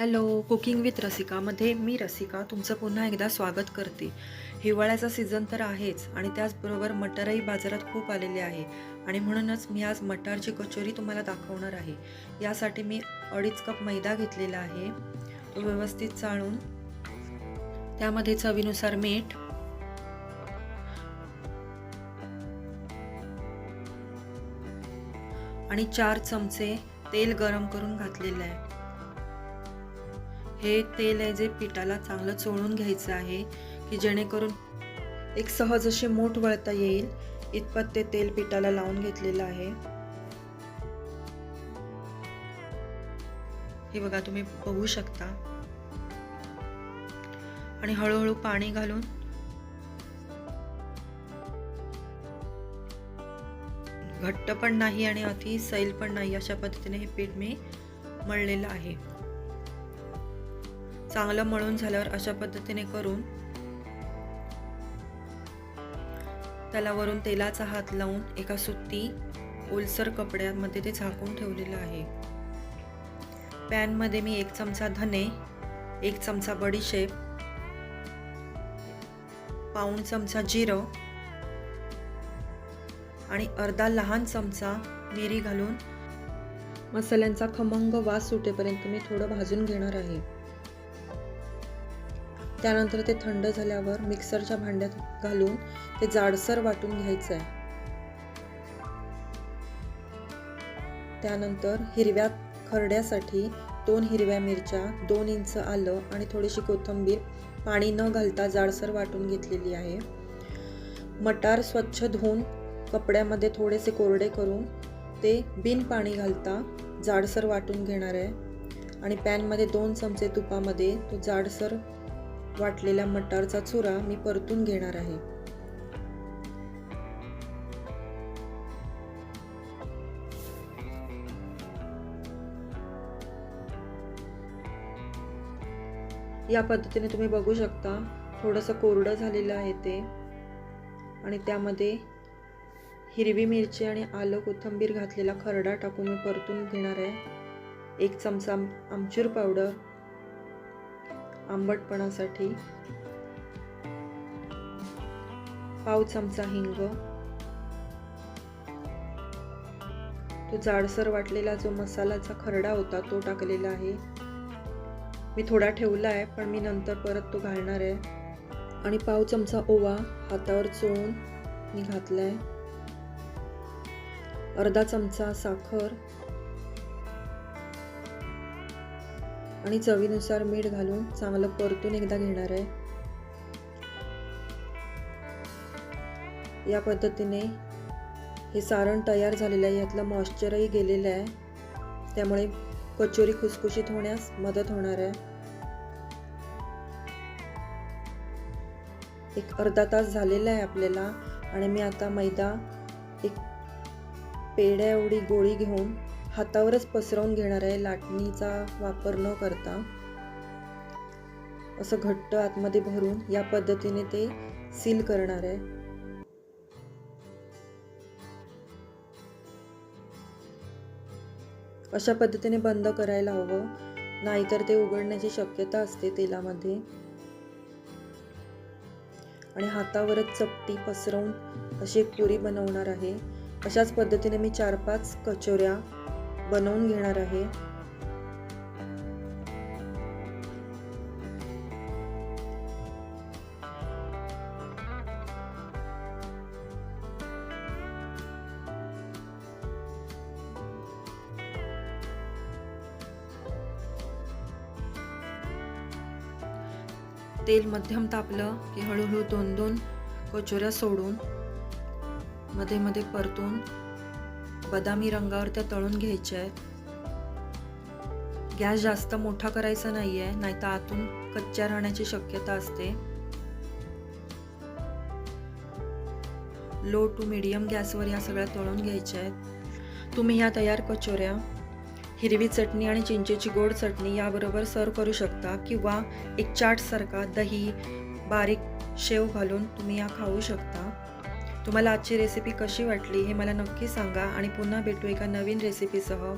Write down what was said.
Hello cooking with रसिकामध्ये मी रसिका तुमचं पुन्हा एकदा स्वागत करते. हिवाळ्याचा सीझन तर आहेच आणि त्याचबरोबर मटरही बाजारात खूप आलेले आहे. आणि म्हणूनच मी आज मटारची कचोरी तुम्हाला दाखवणार आहे. यासाठी मी अडीच कप मैदा घेतलेला आहे. तो व्यवस्थित चाळून त्यामध्ये चवीनुसार मीठ आणि चार चमचे तेल गरम करून घातलेले आहे. हे तेल आहे जे पिठाला चांगलं चोळून घ्यायचं आहे की जेणेकरून एक सहज अशी मूठ वळता येईल. इतपत ते तेल पिठाला लावून घेतलेलं आहे. हे बघा तुम्ही बघू शकता. आणि हळूहळू पाणी घालून घट्ट पण नाही आणि अति सैल पण नाही अशा पद्धतीने हे पीठ मी मळलेलं आहे. चांगलं मळून झाल्यावर अशा पद्धतीने करून त्याला वरून तेलाचा हात लावून एका सुती ओलसर कपड्यामध्ये ते झाकून ठेवलेलं आहे. पॅनमध्ये मी एक चमचा धने एक चमचा बडीशेप पाऊण चमचा जिरं आणि अर्धा लहान चमचा मिरी घालून मसाल्यांचा खमंग वास सुटेपर्यंत मी थोडं भाजून घेणार आहे. त्यानंतर ते थंड झाल्यावर मिक्सरच्या भांड्यात घालून ते जाडसर वाटून घ्यायचं आहे. त्यानंतर हिरव्या खरड्यासाठी दोन हिरव्या मिरच्या दोन इंच आलं आणि थोडीशी कोथिंबीर पाणी न घालता जाडसर वाटून घेतलेली आहे. मटार स्वच्छ धुवून कपड्यामध्ये थोडेसे कोरडे करून ते बिन पाणी घालता जाडसर वाटून घेणार आहे. आणि पॅनमध्ये दोन चमचे तुपामध्ये तो जाडसर वाटलेला मटारचा चुरा मी परतून घेणार आहे. या पद्धतीने तुम्ही बघू शकता थोडंसं कोरडं झालेलं आहे ते. आणि त्यामध्ये हिरवी मिरची आणि आलं कोथिंबीर घातलेला खरडा टाकून मी परतून घेणार आहे. एक चमचा आमचूर पावडर आंबटपणासाठी. पाव चमचा हिंग. तो जाडसर वाटलेला जो मसालाचा खरडा होता तो टाकलेला आहे. मी थोडा ठेवला आहे पण मी नंतर परत तो घालणार आहे. आणि पाव चमचा ओवा हातावर चोळून मी घातला आहे अर्धा चमचा साखर. आणि चवीनुसार मीठ घालून चांगलं परतून एकदा घेणार आहे. या पद्धतीने हे सारण तयार झालेलं आहे. यातलं मॉइश्चरही गेलेलं आहे. त्यामुळे कचोरी खुसखुशीत होण्यास मदत होणार आहे. एक अर्धा तास झालेला आहे आपल्याला. आणि मी आता मैदा एक पेड्या एवढी गोळी घेऊन हातावरच पसरवून घेणार आहे लाटणीचा वापर न करता असं घट्ट आतमध्ये भरून या पद्धतीने ते सील करणार आहे. अशा पद्धतीने बंद करायला हवं नाहीतर ते उघडण्याची शक्यता असते तेलामध्ये. आणि हातावरच चपटी पसरवून अशी एक पुरी बनवणार आहे. अशाच पद्धतीने मी चार पाच कचोऱ्या बनवून घेणार आहे. तेल मध्यम तापलं की हळूहळू दोन दोन कचोऱ्या सोडून मध्ये मध्ये परतून बदामी रंगावर त्या तळून घ्यायच्या आहेत. गॅस जास्त मोठा करायचा नाही आहे नाहीतर आतून कच्च्या राहण्याची शक्यता असते. लो टू मिडियम गॅसवर या सगळ्या तळून घ्यायच्या आहेत. तुम्ही ह्या तयार कचोऱ्या हिरवी चटणी आणि चिंचेची गोड चटणी याबरोबर सर्व करू शकता किंवा एक चाटसारखा दही बारीक शेव घालून तुम्ही या खाऊ शकता. तुम्हाला आजची रेसिपी कशी वाटली हे मला नक्की सांगा आणि पुन्हा भेटू एका नवीन रेसिपीसह